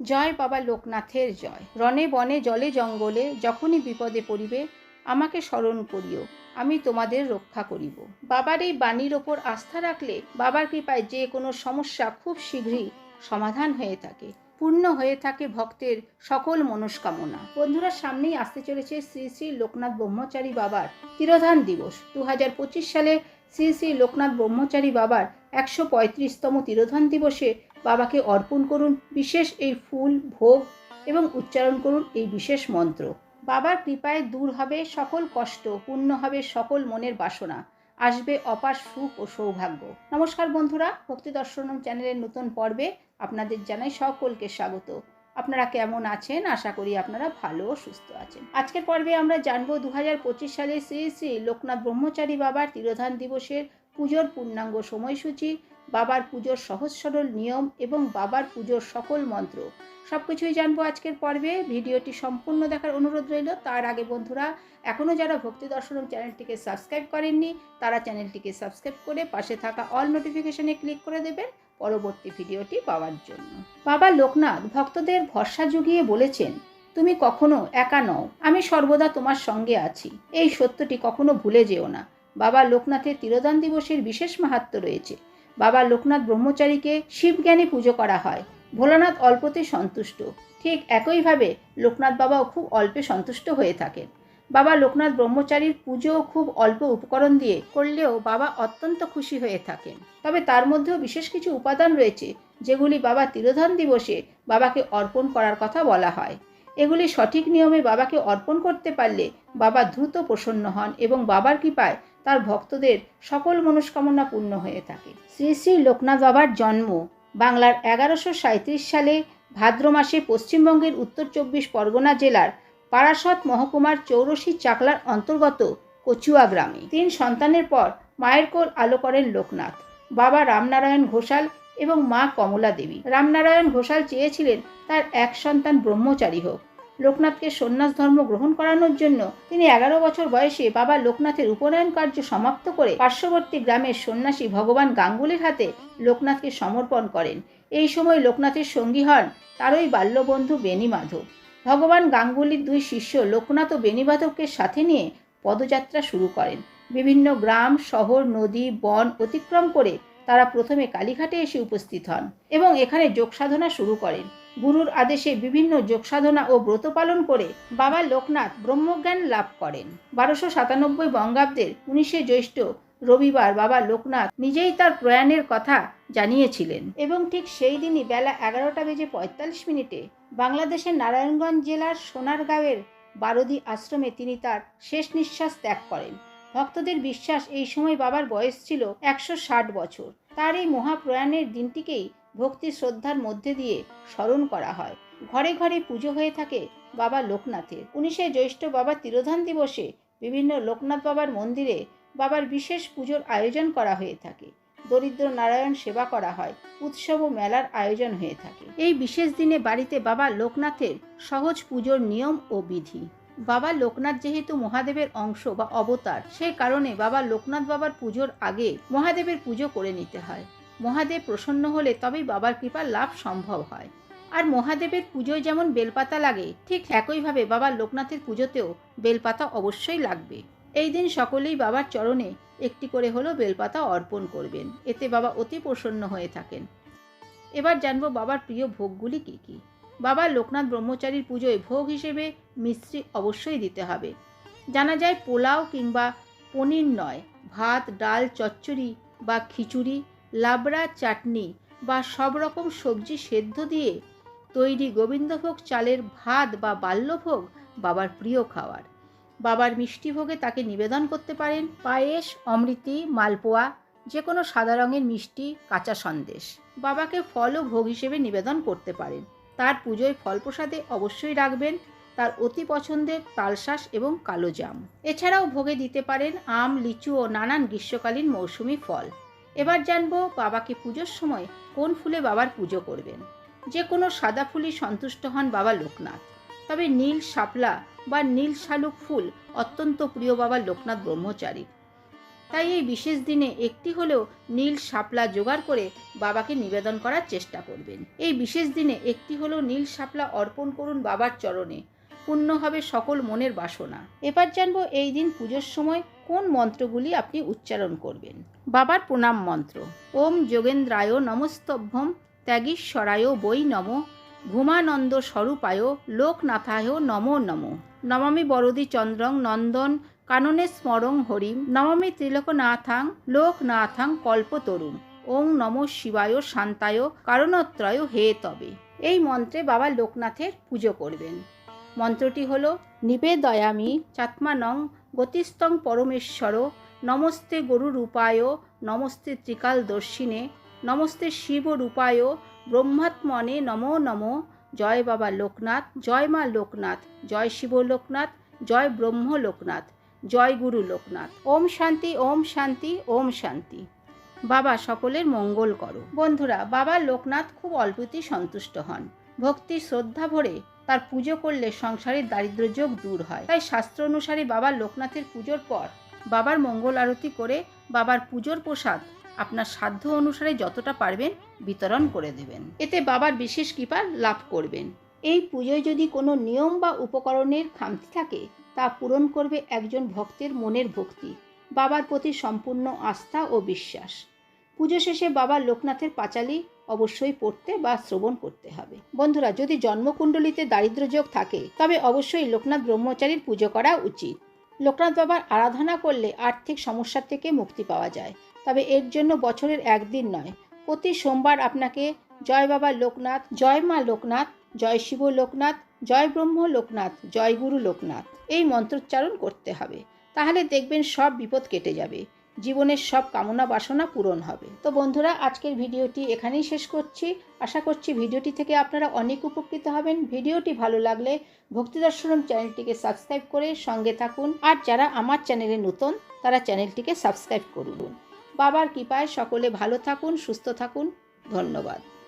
জয় বাবা লোকনাথের জয়। রণে বনে জলে জঙ্গলে যখনই বিপদে পড়িবে, আমাকে স্মরণ করিও, আমি তোমাদের রক্ষা করিব। বাবার এই বাণীর ওপর আস্থা রাখলে বাবার কৃপায় যে কোনো সমস্যা খুব শীঘ্রই সমাধান হয়ে থাকে, পূর্ণ হয়ে থাকে ভক্তের সকল মনস্কামনা। বন্ধুরা, সামনেই আসতে চলেছে শ্রী শ্রী লোকনাথ ব্রহ্মচারী বাবার তিরোধান দিবস। দু হাজার পঁচিশ সালে শ্রী শ্রী লোকনাথ ব্রহ্মচারী বাবার একশো পঁয়ত্রিশতম তিরোধান দিবসে বাবাকে অর্পণ করুন বিশেষ এই ফুল, ভোগ এবং উচ্চারণ করুন এই বিশেষ মন্ত্র। বাবার কৃপায় দূর হবে সকল কষ্ট, পূর্ণ হবে সকল মনের বাসনা, আসবে অপার সুখ ও সৌভাগ্য। নমস্কার বন্ধুরা, ভক্তি দর্শনম চ্যানেলের নতুন পর্বে আপনাদের জানাই সকলকে স্বাগত। আপনারা কেমন আছেন? আশা করি আপনারা ভালো ও সুস্থ আছেন। আজকের পর্বে আমরা জানব দু হাজার পঁচিশ সালে শ্রী শ্রী লোকনাথ ব্রহ্মচারী বাবার তিরোধান দিবসের পুজোর পূর্ণাঙ্গ সময়সূচি, বাবার পুজোর সহজ সরল নিয়ম এবং বাবার পুজোর সকল মন্ত্র। সব কিছুই জানব আজকের পর্বে। ভিডিওটি সম্পূর্ণ দেখার অনুরোধ রইল। তার আগে বন্ধুরা এখনও যারা ভক্তি দর্শনম চ্যানেলটিকে সাবস্ক্রাইব করেননি, তারা চ্যানেলটিকে সাবস্ক্রাইব করে পাশে থাকা অল নোটিফিকেশনে ক্লিক করে দেবেন পরবর্তী ভিডিওটি পাওয়ার জন্য। বাবা লোকনাথ ভক্তদের ভরসা জুগিয়ে বলেছেন, তুমি কখনো একা নও, আমি সর্বদা তোমার সঙ্গে আছি। এই সত্যটি কখনো ভুলে যেও না। বাবা লোকনাথের তিরোদান দিবসের বিশেষ মাহাত্ম রয়েছে। বাবা লোকনাথ ব্রহ্মচারীকে শিবজ্ঞানে পুজো করা হয়। ভোলানাথ অল্পতে সন্তুষ্ট। ঠিক একইভাবে লোকনাথ বাবাও খুব অল্পে সন্তুষ্ট হয়ে থাকেন। বাবা লোকনাথ ব্রহ্মচারীর পুজো খুব অল্প উপকরণ দিয়ে করলেও বাবা অত্যন্ত খুশি হয়ে থাকেন। তবে তার মধ্যেও বিশেষ কিছু উপাদান রয়েছে, যেগুলি বাবা তিরোধান দিবসে বাবাকে অর্পণ করার কথা বলা হয়। এগুলি সঠিক নিয়মে বাবাকে অর্পণ করতে পারলে বাবা দ্রুত প্রসন্ন হন এবং বাবার কৃপায় তার ভক্তদের সকল মনস্কামনা পূর্ণ হয়ে থাকে। শ্রী শ্রী লোকনাথ বাবার জন্ম বাংলার এগারোশো সালে ভাদ্র মাসে পশ্চিমবঙ্গের উত্তর চব্বিশ পরগনা জেলার পারাসত মহকুমার চৌরসি চাকলার অন্তর্গত কচুয়া গ্রামে। তিন সন্তানের পর মায়ের কোল আলো করেন লোকনাথ। বাবা রামনারায়ণ ঘোষাল এবং মা কমলা দেবী। রামনারায়ণ ঘোষাল চেয়েছিলেন তার এক সন্তান ব্রহ্মচারী হোক। লোকনাথকে সন্ন্যাস ধর্ম গ্রহণ করানোর জন্য তিনি এগারো বছর বয়সে বাবা লোকনাথের উপনয়ন কার্য সমাপ্ত করে পার্শ্ববর্তী গ্রামের সন্ন্যাসী ভগবান গাঙ্গুলির হাতে লোকনাথকে সমর্পণ করেন। এই সময় লোকনাথের সঙ্গী হন তারই বাল্যবন্ধু বেণী মাধব। ভগবান গাঙ্গুলির দুই শিষ্য লোকনাথ ও বেণীমাধবকে সাথে নিয়ে পদযাত্রা শুরু করেন। বিভিন্ন গ্রাম, শহর, নদী, বন অতিক্রম করে তারা প্রথমে কালীঘাটে এসে উপস্থিত হন এবং এখানে যোগ সাধনা শুরু করেন। গুরুর আদেশে বিভিন্ন যোগ সাধনা ও ব্রত পালন করে বাবা লোকনাথ ব্রহ্মজ্ঞান লাভ করেন। বারোশো সাতানব্বই বঙ্গাব্দের উনিশে জ্যৈষ্ঠ রবিবার বাবা লোকনাথ নিজেই তার প্রয়াণের কথা জানিয়েছিলেন এবং ঠিক সেই দিনই বেলা এগারোটা বেজে পঁয়তাল্লিশ মিনিটে বাংলাদেশের নারায়ণগঞ্জ জেলার সোনারগাঁওয়ের বারদি আশ্রমে তিনি তার শেষ নিঃশ্বাস ত্যাগ করেন। ভক্তদের বিশ্বাস এই সময় বাবার বয়স ছিল একশো ষাট বছর। তার এই মহাপ্রয়াণের দিনটিকেই ভক্তি শ্রদ্ধার মধ্যে দিয়ে স্মরণ করা হয়। ঘরে ঘরে পুজো হয়ে থাকে বাবা লোকনাথের। উনিশে জ্যৈষ্ঠ বাবা তিরোধান দিবসে বিভিন্ন লোকনাথ বাবার মন্দিরে বাবার বিশেষ পুজোর আয়োজন করা হয়ে থাকে। দরিদ্র নারায়ণ সেবা করা হয়। উৎসব ও মেলার আয়োজন হয়ে থাকে। এই বিশেষ দিনে বাড়িতে বাবা লোকনাথের সহজ পুজোর নিয়ম ও বিধি। বাবা লোকনাথ যেহেতু মহাদেবের অংশ বা অবতার সেই কারণে বাবা লোকনাথ বাবার পুজোর আগে মহাদেবের পুজো করে নিতে হয়। মহাদেব প্রসন্ন হলে তবেই বাবার কৃপার লাভ সম্ভব হয়। আর মহাদেবের পুজোয় যেমন বেলপাতা লাগে, ঠিক একইভাবে বাবা লোকনাথের পুজোতেও বেলপাতা অবশ্যই লাগবে। এই দিন সকলেই বাবার চরণে একটি করে হলো বেলপাতা অর্পণ করবেন। এতে বাবা অতি প্রসন্ন হয়ে থাকেন। এবার জানব বাবার প্রিয় ভোগগুলি কী কী? বাবা লোকনাথ ব্রহ্মচারীর পুজোয় ভোগ হিসেবে মিশ্রি অবশ্যই দিতে হবে। জানা যায় পোলাও কিংবা পনির নয়, ভাত, ডাল, চচ্চড়ি বা খিচুড়ি লাবড়া চাটনি বা সব রকম সবজি সেদ্ধ দিয়ে তৈরি গোবিন্দভোগ চালের ভাত বা বাল্যভোগ বাবার প্রিয় খাবার বাবার মিষ্টি ভোগে তাকে নিবেদন করতে পারেন পায়েস, অমৃতি, মালপোয়া যে কোনো সাদা রঙের মিষ্টি, কাঁচা সন্দেশ। বাবাকে ফল ও ভোগ হিসেবে নিবেদন করতে পারেন। তার পুজোয় ফল প্রসাদে অবশ্যই রাখবেন তার অতি পছন্দের তালশাঁস এবং কালো জাম। এছাড়াও ভোগে দিতে পারেন আম, লিচু ও নানান গ্রীষ্মকালীন মৌসুমি ফল। এবার জানব বাবাকে পুজোর সময় কোন ফুলে বাবার পুজো করবেন। যে কোনো সাদা ফুলই সন্তুষ্ট হন বাবা লোকনাথ। তবে নীল শাপলা বা নীল শালুক ফুল অত্যন্ত প্রিয় বাবা লোকনাথ ব্রহ্মচারী। তাই এই বিশেষ দিনে একটি হলেও নীল শাপলা জোগাড় করে বাবাকে নিবেদন করার চেষ্টা করবেন। এই বিশেষ দিনে একটি হলেও নীল শাপলা অর্পণ করুন বাবার চরণে। পূর্ণ হবে সকল মনের বাসনা। এবার জানব এই দিন পুজোর সময় কোন মন্ত্রগুলি আপনি উচ্চারণ করবেন। বাবার প্রণাম মন্ত্র, ওম যোগেন্দ্রায় নমস্তভ্যম ত্যাগীশ্বরায় বৈ নম, ঘুমানন্দ স্বরূপায় লোকনাথায় নমো নম। নমামি বরদি চন্দ্রং নন্দন কাননে স্মরং হরিম, নমামি ত্রিলোকনাথাং লোকনাথাং কল্পতরুম। ওং নম শিবায় শান্তায়, কারণত্রয় হে তবে। এই মন্ত্রে বাবা লোকনাথের পুজো করবেন। মন্ত্রটি হল, নিবেদয়ামি চাত্মানং গতিস্তং পরমেশ্বর, নমস্তে গরুরূপায়, নমস্তে ত্রিকাল দর্শিনে নমস্তে শিবরূপায়, ব্রহ্মাত্মনে নমো নমো, জয় বাবা লোকনাথ, জয় মা লোকনাথ, জয় শিব লোকনাথ, জয় ব্রহ্ম লোকনাথ, জয় গুরু লোকনাথ। ওম শান্তি ওম শান্তি ওম শান্তি। বাবা, সকলের মঙ্গল করো। বন্ধুরা, বাবা লোকনাথ খুব অল্পতেই সন্তুষ্ট হন। ভক্তি শ্রদ্ধা ভরে তার পুজো করলে সংসারের দারিদ্র্যযোগ দূর হয়। তাই শাস্ত্র অনুসারে বাবা লোকনাথের পুজোর পর বাবার মঙ্গল আরতি করে বাবার পুজোর প্রসাদ আপনার সাধ্য অনুসারে যতটা পারবেন বিতরণ করে দেবেন। এতে বাবার বিশেষ কৃপা লাভ করবেন। এই পুজোয় যদি কোনো নিয়ম বা উপকরণের খামতি থাকে, তা পূরণ করবে একজন ভক্তের মনের ভক্তি, বাবার প্রতি সম্পূর্ণ আস্থা ও বিশ্বাস। পুজো শেষে বাবা লোকনাথের পাঁচালি অবশ্যই পড়তে বা শ্রবণ করতে হবে। বন্ধুরা, যদি জন্মকুণ্ডলিতে দারিদ্র্যযোগ থাকে, তবে অবশ্যই লোকনাথ ব্রহ্মচারীর পুজো করা উচিত। লোকনাথ বাবার আরাধনা করলে আর্থিক সমস্যা থেকে মুক্তি পাওয়া যায়। তবে এর জন্য বছরের একদিন নয়, প্রতি সোমবার আপনাকে জয় বাবা লোকনাথ, জয় মা লোকনাথ, জয় শিব লোকনাথ, জয় ব্রহ্ম লোকনাথ, জয় গুরু লোকনাথ, এই মন্ত্রোচ্চারণ করতে হবে। তাহলে দেখবেন সব বিপদ কেটে যাবে। জীবনের সব কামনা বাসনা পূরণ হবে। তো বন্ধুরা, আজকের ভিডিওটি এখানেই শেষ করছি। আশা করছি ভিডিওটি থেকে আপনারা অনেক উপকৃত হবেন। ভিডিওটি ভালো লাগলে ভক্তি দর্শনম চ্যানেলটিকে সাবস্ক্রাইব করে সঙ্গে থাকুন। আর যারা আমার চ্যানেলে নতুন, তারা চ্যানেলটিকে সাবস্ক্রাইব করুন। বাবার কৃপায় সকলে ভালো থাকুন, সুস্থ থাকুন। ধন্যবাদ।